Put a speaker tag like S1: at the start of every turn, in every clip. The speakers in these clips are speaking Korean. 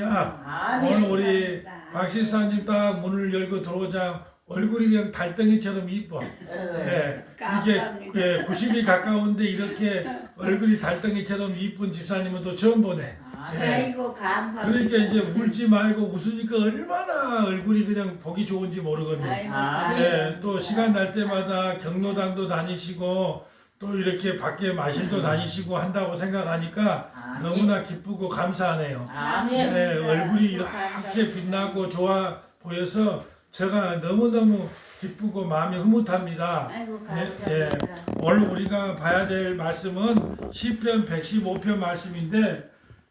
S1: 야,
S2: 아멘.
S1: 오늘 우리 박 실사님 딱 문을 열고 들어오자 얼굴이 그냥 달덩이처럼 이뻐. 예, 이게 예, 90이 가까운데 이렇게 얼굴이 달덩이처럼 이쁜 집사님은 또 처음 보네.
S2: 아멘.
S1: 예.
S3: 아이고 감사합니다.
S1: 그러니까 이제 울지 말고 웃으니까 얼마나 얼굴이 그냥 보기 좋은지 모르거든요.
S3: 아이고
S2: 아,
S1: 예, 또 시간 날 때마다 경로당도 다니시고 또 이렇게 밖에 마실도 다니시고 한다고 생각하니까
S2: 아멘.
S1: 너무나 기쁘고 감사하네요.
S2: 아멘.
S1: 네, 얼굴이 이렇게 빛나고 좋아 보여서 제가 너무너무 기쁘고 마음이 흐뭇합니다.
S3: 아이고
S1: 예,
S3: 감사합니다.
S1: 오늘 우리가 봐야 될 말씀은 시편 115편 말씀인데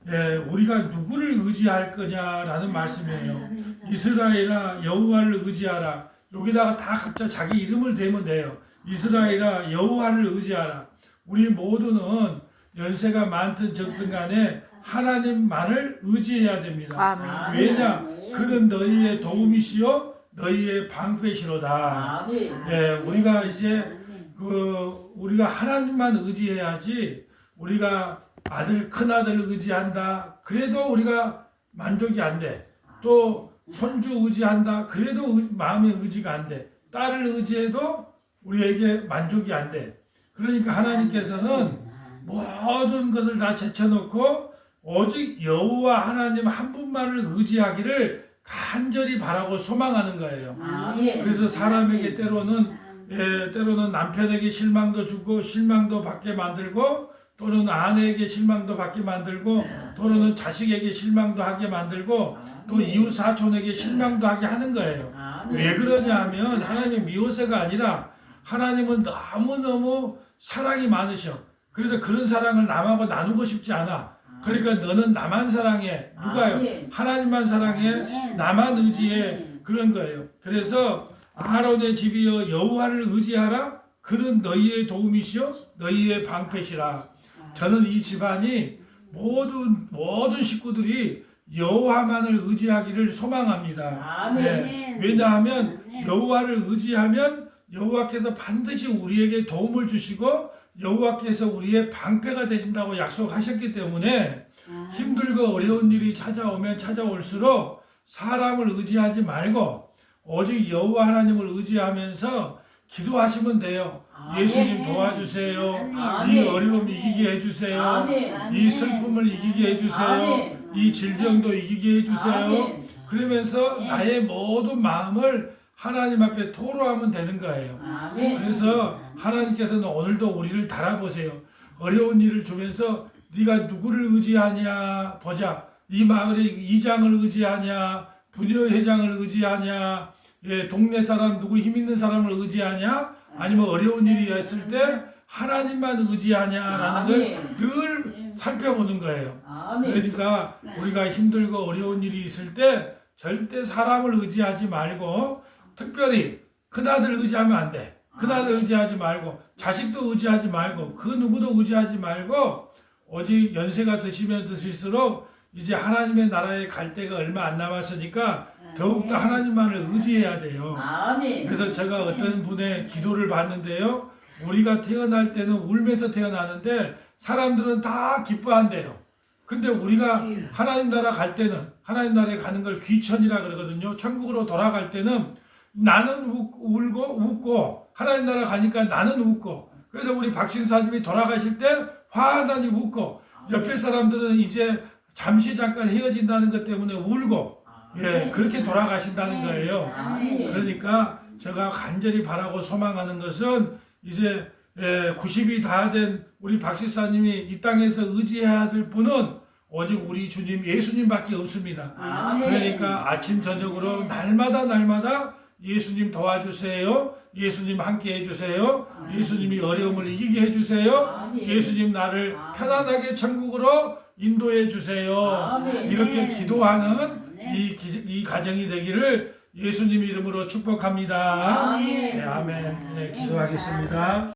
S1: 예, 우리가 누구를 의지할 거냐라는 말씀이에요. 이스라엘아 여호와를 의지하라. 여기다가 다 각자 자기 이름을 대면 돼요. 이스라엘아 여호와를 의지하라. 우리 모두는 연세가 많든 적든 간에 하나님만을 의지해야 됩니다.
S2: 아멘.
S1: 왜냐? 그는 너희의 도움이시요 너희의 방패시로다. 예, 우리가 이제 그 우리가 하나님만 의지해야지 우리가 아들 큰 아들 의지한다. 그래도 우리가 만족이 안 돼. 또 손주 의지한다. 그래도 의- 마음의 의지가 안 돼. 딸을 의지해도 우리에게 만족이 안 돼. 그러니까 하나님께서는 모든 것을 다 제쳐놓고 오직 여호와 하나님 한 분만을 의지하기를 간절히 바라고 소망하는 거예요.
S2: 아멘.
S1: 그래서 사람에게 때로는 예, 때로는 남편에게 실망도 주고 실망도 받게 만들고 또는 아내에게 실망도 받게 만들고 또는 자식에게 실망도 하게 만들고 또 이웃 사촌에게 실망도 하게 하는 거예요.
S2: 아멘.
S1: 왜 그러냐 하면 하나님 미워서가 아니라 하나님은 너무너무 사랑이 많으셔. 그래서 그런 사랑을 남하고 나누고 싶지 않아. 그러니까 너는 나만 사랑해. 누가요?
S2: 아멘.
S1: 하나님만 사랑해. 나만 의지해. 그런 거예요. 그래서 아론의 집이여 여호와를 의지하라. 그는 너희의 도움이시요 너희의 방패시라. 저는 이 집안이 모든 모든 식구들이 여호와만을 의지하기를 소망합니다.
S2: 아멘.
S1: 네. 왜냐하면 여호와를 의지하면 여호와께서 반드시 우리에게 도움을 주시고 여호와께서 우리의 방패가 되신다고 약속하셨기 때문에 힘들고 어려운 일이 찾아오면 찾아올수록 사람을 의지하지 말고 오직 여호와 하나님을 의지하면서 기도하시면 돼요. 예수님 도와주세요. 이. 어려움 이기게 해주세요. 이 슬픔을 이기게 해주세요. 이 질병도 이기게 해주세요. 그러면서 나의 모든 마음을 하나님 앞에 토로하면 되는 거예요.
S2: 아멘.
S1: 그래서 하나님께서는 오늘도 우리를 달아보세요. 어려운 일을 주면서 네가 누구를 의지하냐 보자. 이 마을의 이장을 의지하냐, 부녀회장을 의지하냐, 예, 동네 사람 누구 힘 있는 사람을 의지하냐, 아니면 어려운 일이 있을 때 하나님만 의지하냐라는 걸
S2: 아멘.
S1: 늘 살펴보는 거예요.
S2: 아멘.
S1: 그러니까 우리가 힘들고 어려운 일이 있을 때 절대 사람을 의지하지 말고 특별히 큰아들 의지하면 안 돼. 큰아들 의지하지 말고 자식도 의지하지 말고 그 누구도 의지하지 말고 오직 연세가 드시면 드실수록 이제 하나님의 나라에 갈 때가 얼마 안 남았으니까 더욱더 하나님만을 의지해야 돼요. 그래서 제가 어떤 분의 기도를 봤는데요. 우리가 태어날 때는 울면서 태어나는데 사람들은 다 기뻐한대요. 근데 우리가 하나님 나라 갈 때는 하나님 나라에 가는 걸 귀천이라 그러거든요. 천국으로 돌아갈 때는 나는 우- 울고 웃고 하나님 나라 가니까 나는 웃고 그래서 우리 박신사님이 돌아가실 때 화나니 웃고 옆에 사람들은 이제 잠시 잠깐 헤어진다는 것 때문에 울고 예 그렇게 돌아가신다는 거예요.
S2: 아멘.
S1: 그러니까 제가 간절히 바라고 소망하는 것은 이제 예, 90이 다 된 우리 박실사님이 이 땅에서 의지해야 될 분은 오직 우리 주님 예수님밖에 없습니다.
S2: 아멘.
S1: 그러니까 아침 저녁으로 날마다 날마다 예수님 도와주세요. 예수님 함께 해주세요. 예수님이 어려움을 이기게 해주세요.
S2: 아멘.
S1: 예수님 나를
S2: 아멘.
S1: 편안하게 천국으로 인도해 주세요.
S2: 아멘.
S1: 이렇게 기도하는
S3: 네.
S1: 이, 기- 이 가정이 되기를 예수님 이름으로 축복합니다.
S2: 아멘.
S1: 네, 아멘. 네, 기도하겠습니다.